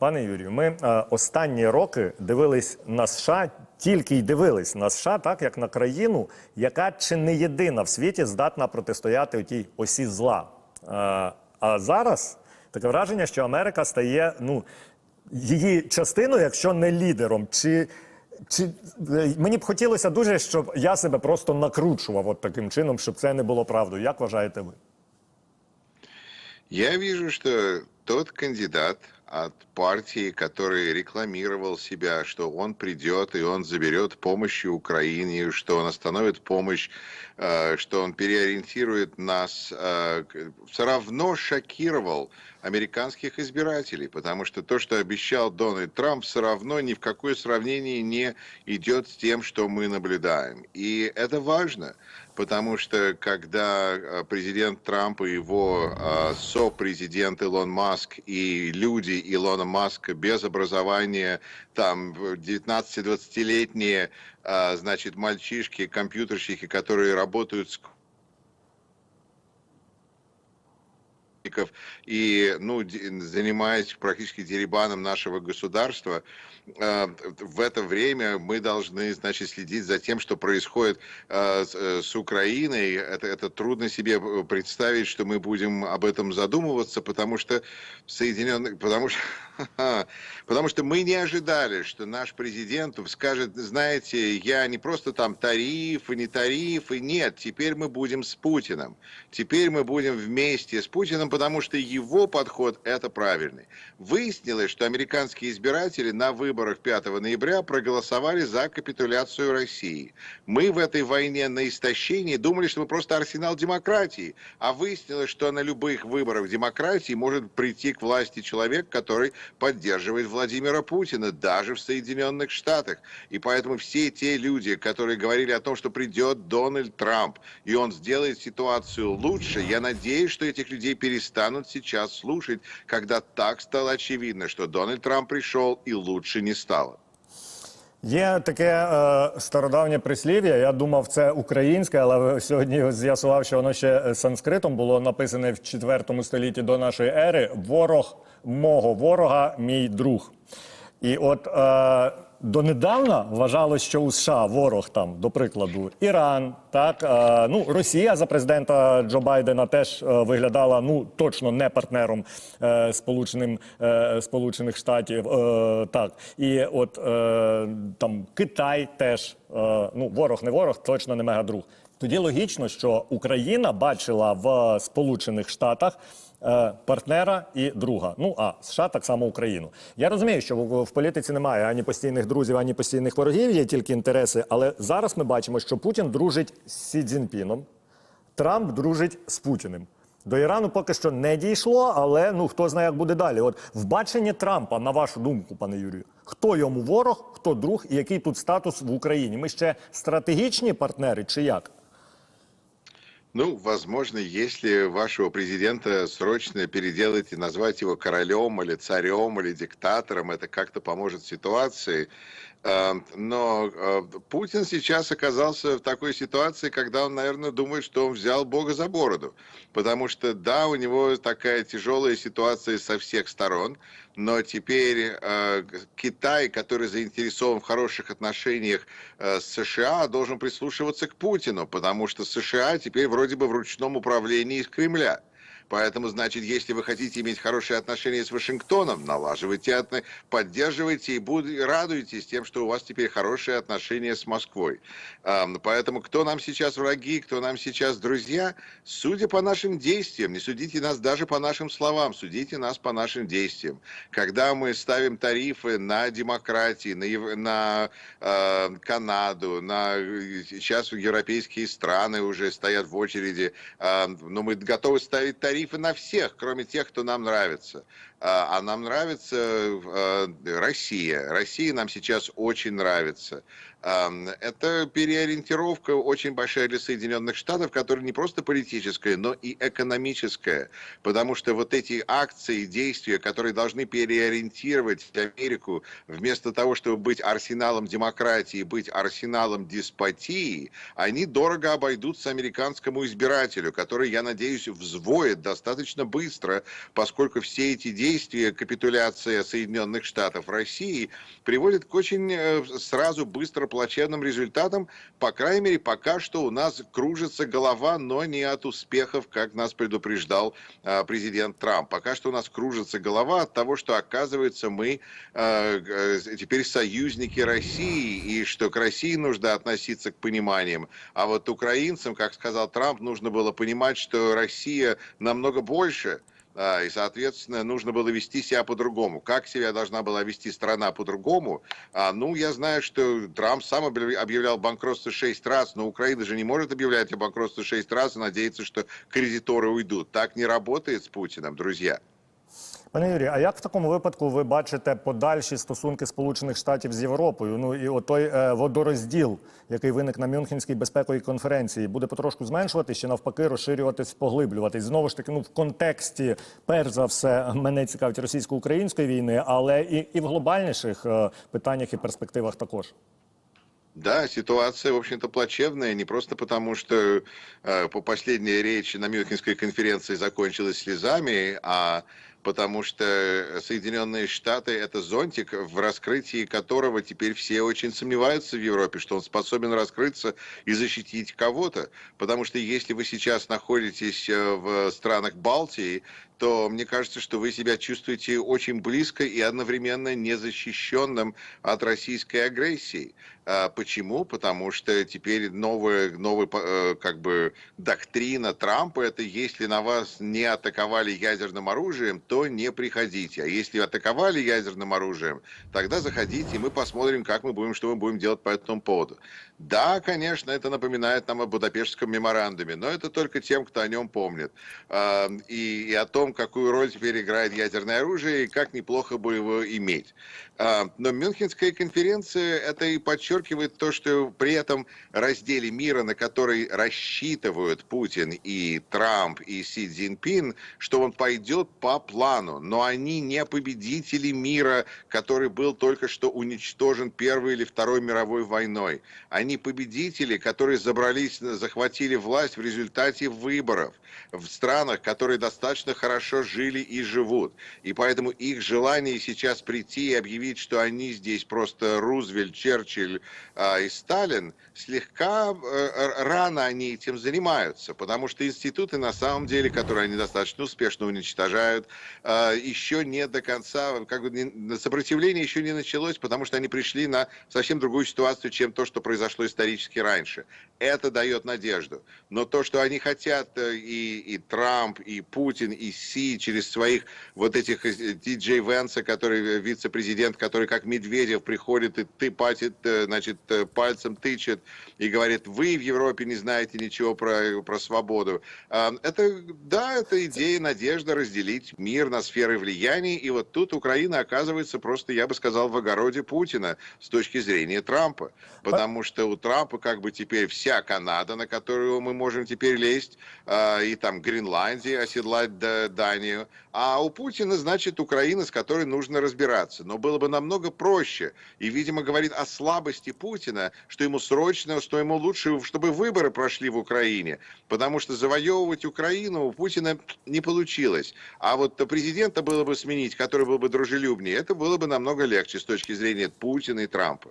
Пане Юрію, ми е, останні роки дивились на США, тільки й дивились на США, так як на країну, яка чи не єдина в світі здатна протистояти тій осі зла. Е, а зараз таке враження, що Америка стає ну, її частиною, якщо не лідером. Чи, чи е, мені б хотілося дуже, щоб я себе просто накручував от таким чином, щоб це не було правдою. Як вважаєте ви? Я вижу, что тот кандидат от партии, который рекламировал себя, что он придет и он заберет помощь Украине, что он остановит помощь, э, что он переориентирует нас, э, все равно шокировал американских избирателей, потому что то, что обещал Дональд Трамп, все равно ни в какое сравнение не идет с тем, что мы наблюдаем. И это важно, потому что когда э, президент Трамп и его э, сопрезидент Илон Маск и люди Илона Маска без образования, там 19-20-летние, э, значит, мальчишки, компьютерщики, которые работают с сотрудников и ну, занимаясь практически деребаном нашего государства, э, в это время мы должны, значит, следить за тем, что происходит э, с, э, с Украиной. Это, это трудно себе представить, что мы будем об этом задумываться, потому что Соединенных, потому что, потому что мы не ожидали, что наш президент скажет, знаете, я не просто там тарифы, не тарифы, нет, теперь мы будем с Путиным, теперь мы будем вместе с Путиным, потому что его подход это правильный. Выяснилось, что американские избиратели на выборах 5 ноября проголосовали за капитуляцию России. Мы в этой войне на истощении думали, что мы просто арсенал демократии, а выяснилось, что на любых выборах демократии может прийти к власти человек, который поддерживает Владимира Путина, даже в Соединенных Штатах. И поэтому все те люди, которые говорили о том, что придет Дональд Трамп, и он сделает ситуацию лучше, я надеюсь, что этих людей перестанут сейчас слушать, когда так стало очевидно, что Дональд Трамп пришел и лучше не стало. Є таке е, стародавнє прислів'я. Я думав, це українське, але сьогодні з'ясував, що воно ще е, санскритом було написане в 4 столітті до нашої ери. Ворог мого ворога, мій друг. І от е, донедавна вважалось, що у США ворог там, до прикладу, Іран, так е, ну Росія за президента Джо Байдена теж е, виглядала ну точно не партнером е, Сполученим е, Сполучених Штатів. Е, так і от е, там Китай теж е, ну ворог не ворог, точно не мегадруг. Тоді логічно, що Україна бачила в Сполучених Штатах партнера і друга. Ну а США так само Україну. Я розумію, що в, в політиці немає ані постійних друзів, ані постійних ворогів, є тільки інтереси. Але зараз ми бачимо, що Путін дружить з Сі Цзіньпіном, Трамп дружить з Путіним. До Ірану поки що не дійшло, але ну хто знає, як буде далі. От в баченні Трампа, на вашу думку, пане Юрію, хто йому ворог, хто друг і який тут статус в Україні? Ми ще стратегічні партнери чи як? Ну, возможно, если вашего президента срочно переделать и назвать его королем или царем или диктатором, это как-то поможет ситуации. Э, Но э, Путин сейчас оказался в такой ситуации, когда он, наверное, думает, что он взял Бога за бороду. Потому что, да, у него такая тяжелая ситуация со всех сторон, но теперь э, Китай, который заинтересован в хороших отношениях э, с США, должен прислушиваться к Путину, потому что США теперь вроде бы в ручном управлении из Кремля. Поэтому, значит, если вы хотите иметь хорошие отношения с Вашингтоном, налаживайте, поддерживайте и радуйтесь тем, что у вас теперь хорошие отношения с Москвой. Поэтому кто нам сейчас враги, кто нам сейчас друзья, судя по нашим действиям, не судите нас даже по нашим словам, судите нас по нашим действиям. Когда мы ставим тарифы на демократии, на, на э, Канаду, на сейчас европейские страны уже стоят в очереди, э, но мы готовы ставить тарифы на всех, кроме тех, кто нам нравится. А а нам нравится э, Россия. Россия нам сейчас очень нравится. Это переориентировка очень большая для Соединенных Штатов, которая не просто политическая, но и экономическая. Потому что вот эти акции, действия, которые должны переориентировать Америку, вместо того, чтобы быть арсеналом демократии, быть арсеналом деспотии, они дорого обойдутся американскому избирателю, который, я надеюсь, взвоет достаточно быстро, поскольку все эти действия действия капитуляция Соединенных Штатов России приводит к очень э, сразу быстро плачевным результатам. По крайней мере, пока что у нас кружится голова, но не от успехов, как нас предупреждал э, президент Трамп. Пока что у нас кружится голова от того, что оказывается мы э, теперь союзники России и что к России нужно относиться к пониманиям. А вот украинцам, как сказал Трамп, нужно было понимать, что Россия намного больше. И, соответственно, нужно было вести себя по-другому. Как себя должна была вести страна по-другому? А, ну, я знаю, что Трамп сам объяв- объявлял банкротство шесть раз, но Украина же не может объявлять о банкротстве шесть раз и надеяться, что кредиторы уйдут. Так не работает с Путиным, друзья. Пане Юрію, а як в такому випадку ви бачите подальші стосунки Сполучених Штатів з Європою? Ну і от той е, водорозділ, який виник на Мюнхенській безпековій конференції, буде потрошку зменшуватись чи навпаки розширюватись, поглиблюватись? Знову ж таки, ну в контексті, перш за все, мене цікавить російсько-української війни, але і, і в глобальніших е, питаннях і перспективах також. Да, ситуация, в общем-то, плачевная, не просто потому, что э, по последняя речь на Мюнхенской конференции закончилась слезами, а потому что Соединенные Штаты – это зонтик, в раскрытии которого теперь все очень сомневаются в Европе, что он способен раскрыться и защитить кого-то. Потому что если вы сейчас находитесь э, в странах Балтии, то мне кажется, что вы себя чувствуете очень близко и одновременно незащищенным от российской агрессии. А Почему? Потому что теперь новая, новая э, как бы доктрина Трампа это если на вас не атаковали ядерным оружием, то не приходите. А если атаковали ядерным оружием, тогда заходите, и мы посмотрим, как мы будем, что мы будем делать по этому поводу. Да, конечно, это напоминает нам о Будапештском меморандуме, но это только тем, кто о нем помнит. И, и о том, какую роль теперь играет ядерное оружие и как неплохо бы его иметь. А, Но Мюнхенская конференция это и подчеркивает то, что при этом разделе мира, на который рассчитывают Путин и Трамп и Си Цзиньпин, что он пойдет по плану. Но они не победители мира, который был только что уничтожен Первой или Второй мировой войной. Они победители, которые забрались, захватили власть в результате выборов в странах, которые достаточно хорошо жили и живут. И поэтому их желание сейчас прийти и объявить, что они здесь просто Рузвельт, Черчилль а, и Сталин, слегка э, рано они этим занимаются, потому что институты на самом деле, которые они достаточно успешно уничтожают, а, еще не до конца, как бы не- сопротивление еще не началось, потому что они пришли на совсем другую ситуацию, чем то, что произошло исторически раньше. Это дает надежду. Но то, что они хотят, э, и, и Трамп, и Путин, и Си через своих вот этих э, Ти-Джей Венса, который э, вице-президент, который как Медведев приходит и ты патит, э, значит, э, пальцем тычет и говорит, вы в Европе не знаете ничего про, про свободу. А, Это, да, это идея, надежда разделить мир на сферы влияния. И вот тут Украина оказывается просто, я бы сказал, в огороде Путина с точки зрения Трампа. Потому что у Трампа как бы теперь вся Канада, на которую мы можем теперь лезть, а, и там Гренландия, оседлать Данию. А у Путина, значит, Украина, с которой нужно разбираться. Но было бы намного проще. И, видимо, говорит о слабости Путина, что ему срочно, что ему лучше, чтобы выборы прошли в Украине. Потому что завоевывать Украину у Путина не получилось. А вот президента было бы сменить, который был бы дружелюбнее, это было бы намного легче с точки зрения Путина и Трампа.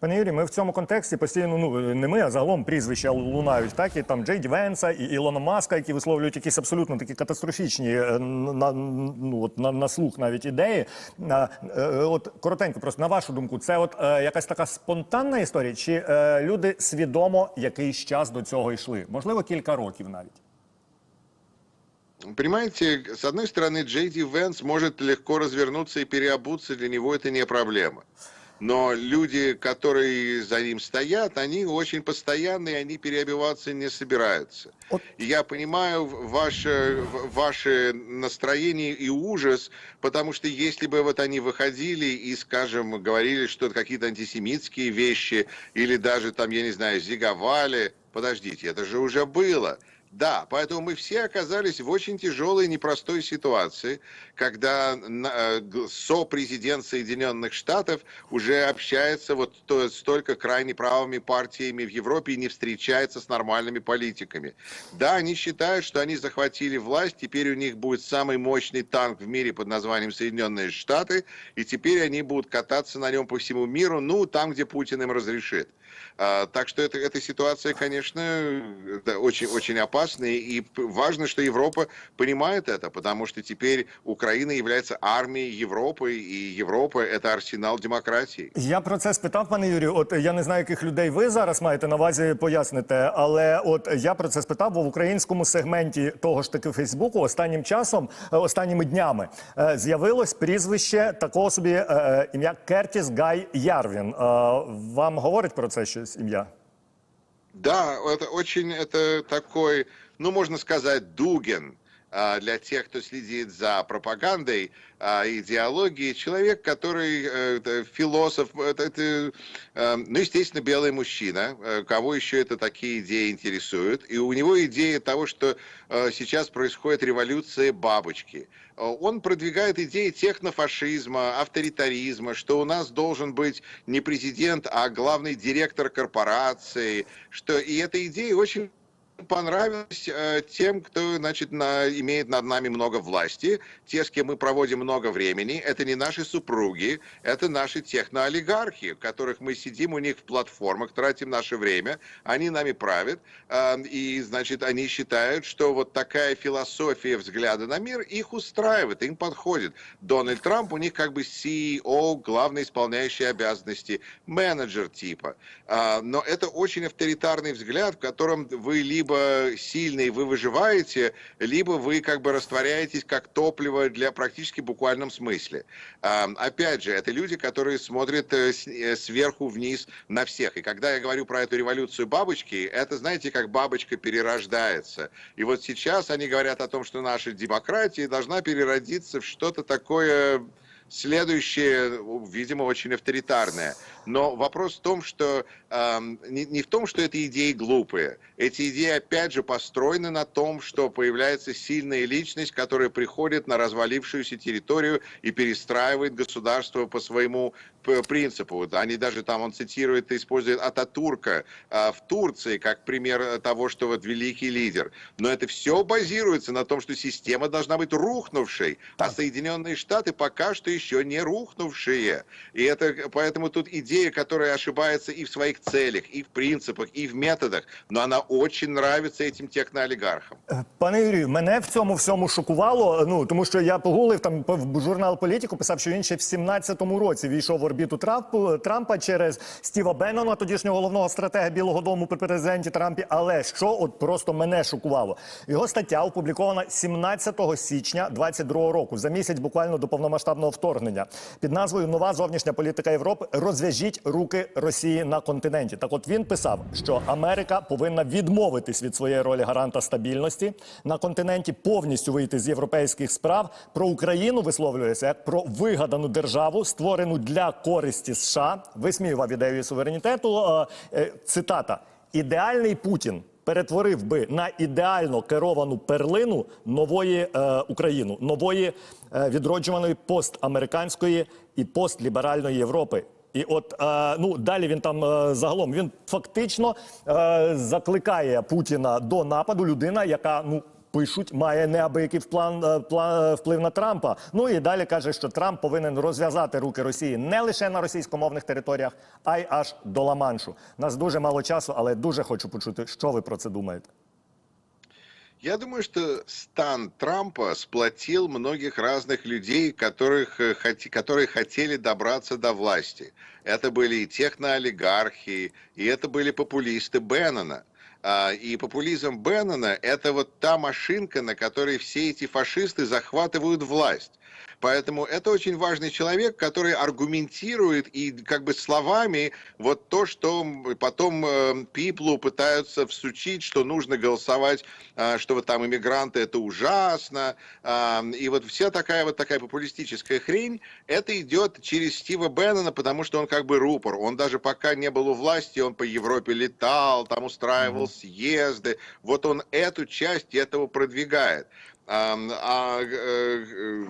Пане Юрій, ми в цьому контексті постійно ну не ми, а загалом прізвища лунають, так і там Джей Ді Венса і Ілона Маска, які висловлюють якісь абсолютно такі катастрофічні е, на, ну, от, на, на слух навіть ідеї. Е, от коротенько, просто на вашу думку, це от е, якась така спонтанна історія, чи люди свідомо якийсь час до цього йшли? Можливо, кілька років навіть. Понимаете, с одной стороны, Джей Ди Венс может легко развернуться и переобуться, для него это не проблема. Но люди, которые за ним стоят, они очень постоянные, они переобиваться не собираются. И я понимаю ваше, ваше настроение и ужас, потому что если бы вот они выходили и, скажем, говорили что-то какие-то антисемитские вещи, или даже там, я не знаю, зиговали, подождите, это же уже было. Да, поэтому мы все оказались в очень тяжелой, непростой ситуации, когда э, сопрезидент Соединенных Штатов уже общается вот то- с только крайне правыми партиями в Европе и не встречается с нормальными политиками. Да, они считают, что они захватили власть, теперь у них будет самый мощный танк в мире под названием Соединенные Штаты, и теперь они будут кататься на нем по всему миру, ну, там, где Путин им разрешит. А, Так что это, эта ситуация, конечно, да, очень, очень опасная. И п- важно, что Европа понимает это, потому что теперь Украина является армией Европы, и Европа – это арсенал демократии. Я про це спитав, пане Юрію. От я не знаю, яких людей ви зараз маєте на увазі поясните, але от я про це спитав, бо в українському сегменті того ж таки Фейсбуку останнім часом, е, останніми днями, е, з'явилось прізвище такого собі е, е, ім'я Кертіс Гай Ярвін. Е, Вам говорить про це щось ім'я? Да, это очень, это такой, ну, можно сказать, дуген а, для тех, кто следит за пропагандой, а, идеологией. Человек, который э, философ, это, э, ну, естественно, белый мужчина, э, кого еще это такие идеи интересуют. И у него идея того, что сейчас происходит революция бабочки. Он продвигает идеи технофашизма, авторитаризма, что у нас должен быть не президент, а главный директор корпорации, что и эта идея очень понравилась э, тем, кто, значит, на, имеет над нами много власти, те, с кем мы проводим много времени. Это не наши супруги, это наши техноолигархи, которых мы сидим у них в платформах, тратим наше время, они нами правят, э, и, значит, они считают, что вот такая философия взгляда на мир их устраивает, им подходит. Дональд Трамп у них как бы CEO, главный исполняющий обязанности, менеджер типа. А, Но это очень авторитарный взгляд, в котором вы либо сильный, вы выживаете, либо вы как бы растворяетесь как топливо для практически буквальном смысле. Опять же, это люди, которые смотрят э, э, сверху вниз на всех. И когда я говорю про эту революцию бабочки, это, знаете, как бабочка перерождается. И вот сейчас они говорят о том, что наша демократия должна переродиться в что-то такое следующее, видимо, очень авторитарное. Но вопрос в том, что эм, не, не в том, что эти идеи глупые. Эти идеи, опять же, построены на том, что появляется сильная личность, которая приходит на развалившуюся территорию и перестраивает государство по своему принципу. Они даже там, он цитирует использует Ататурка э, в Турции как пример э, того, что вот великий лидер. Но это все базируется на том, что система должна быть рухнувшей, а Соединенные Штаты пока что еще не рухнувшие. И это поэтому тут идея, которая ошибается и в своих целях, и в принципах, и в методах, но она очень нравится этим техноолигархам. Пане Юрію, мене в цьому всьому шокувало. Ну тому що я погуглив там по- в журнал Політику, писав, що він ще в 17-му році війшов в орбіту Трампу Трампа через Стіва Беннона, тодішнього головного стратега Білого Дому при президенті Трампі. Але що от просто мене шокувало? Його стаття опублікована 17 січня 22 року, за місяць буквально до повномасштабного вторгнення, під назвою Нова зовнішня політика Європи розв'яжіть руки Росії на континенті. Так, от він писав, що Америка повинна відмовитись від своєї ролі гаранта стабільності на континенті, повністю вийти з європейських справ. Про Україну висловлюється як про вигадану державу, створену для користі США. Висміював ідею суверенітету. Е, е, Цитата: ідеальний Путін. Перетворив би на ідеально керовану перлину нової е, України, нової е, відроджуваної постамериканської і постліберальної Європи. І от е, ну далі він там е, загалом він фактично е, закликає Путіна до нападу. Людина, яка ну Пишуть, має неабиякий план, е, план вплив на Трампа. Ну і далі каже, що Трамп повинен розв'язати руки Росії не лише на російськомовних територіях, а й аж до Ла-Маншу. Нас дуже мало часу, але дуже хочу почути, що ви про це думаєте. Я думаю, что стан Трампа сплотил многих разных людей, которых, э, хоте- которые хотели добраться до власти. Это были и техноолигархи, и это были популисты Беннона. А, И популизм Беннона – это вот та машинка, на которой все эти фашисты захватывают власть. Поэтому это очень важный человек, который аргументирует и как бы словами вот то, что потом э, Пиплу пытаются всучить, что нужно голосовать, э, что вот там иммигранты это ужасно. э, И вот вся такая вот такая популистическая хрень, это идет через Стива Беннона, потому что он как бы рупор. Он даже пока не был у власти, он по Европе летал, там устраивал съезды. Вот он эту часть этого продвигает. А, а, э,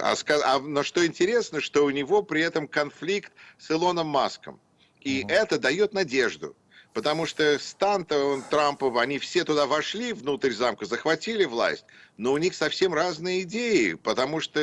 а ска- а- но что интересно, что у него при этом конфликт с Илоном Маском. И это дает надежду. Потому что стан Трампов, они все туда вошли внутрь замка, захватили власть, но у них совсем разные идеи, потому что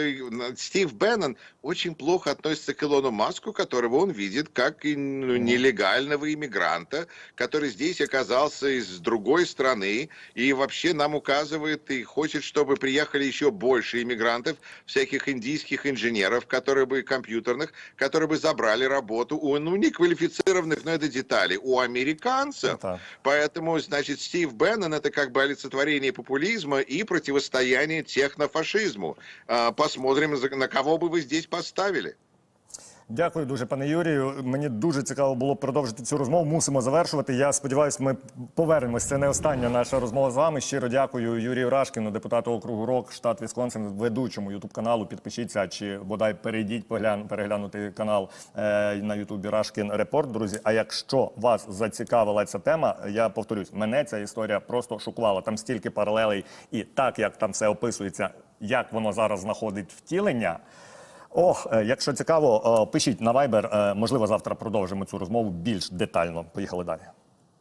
Стив Беннон очень плохо относится к Илону Маску, которого он видит как и, ну, нелегального иммигранта, который здесь оказался из другой страны и вообще нам указывает и хочет, чтобы приехали еще больше иммигрантов, всяких индийских инженеров, которые бы компьютерных, которые бы забрали работу у ну, не квалифицированных, но это детали, у американцев. Это. Поэтому, значит, Стив Беннон это как бы олицетворение популизма и противостояние технофашизму. А, Посмотрим, на кого бы вы здесь поставили. Дякую дуже, пане Юрію. Мені дуже цікаво було продовжити цю розмову. Мусимо завершувати. Я сподіваюся, ми повернемось. Це не остання наша розмова з вами. Щиро дякую Юрію Рашкіну, депутату округу Рок, штат Вісконсин, ведучому ютуб каналу. Підпишіться чи бодай перейдіть поглян, переглянути канал е, на Ютубі Рашкін Репорт. Друзі. А якщо вас зацікавила ця тема, я повторюсь, мене ця історія просто шокувала. Там стільки паралелей, і так як там все описується, як воно зараз знаходить втілення. Ох, е, якщо цікаво, е, пишіть на Viber. Е, Можливо, завтра продовжимо цю розмову більш детально. Поїхали далі.